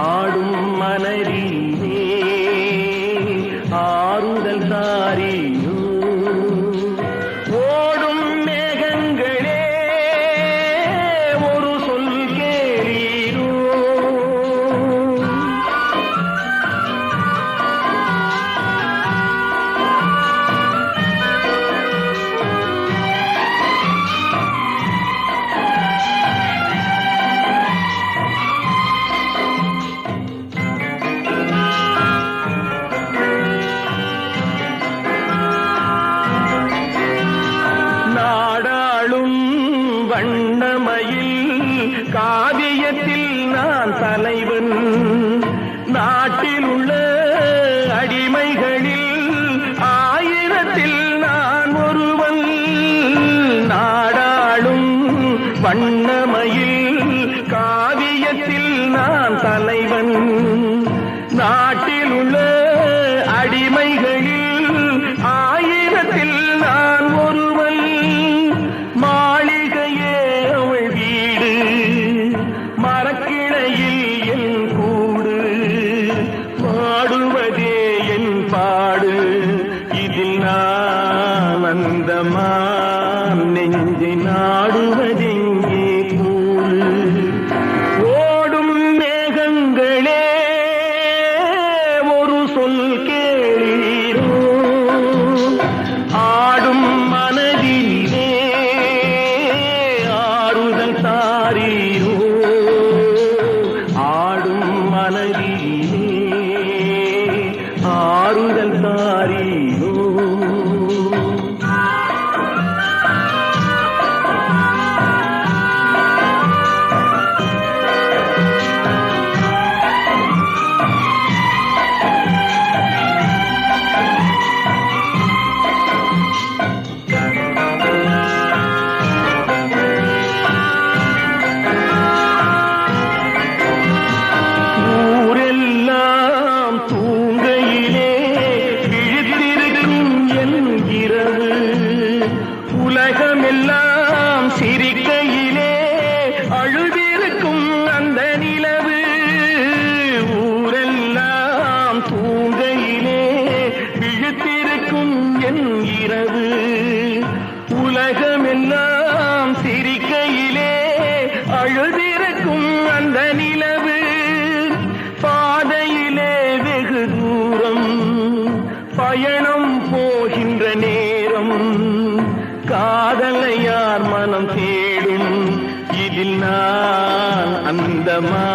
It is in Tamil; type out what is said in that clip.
ஆடும் மலரி காவியத்தில் நான் தலைவன். நாட்டில் உள்ள அடிமைகளில் ஆயிரத்தில் நான் ஒருவன். நாடாளும் வண்ணம் मा என் இரவு உலகமெல்லாம் சிரிக்கையிலே அழுதிருக்கும் அந்த நிலவு. பாதையிலே வெகு தூரம் பயணம் போகின்ற நேரம். காதலை யார் மனம் தேடும் இதில் நான் அந்தமா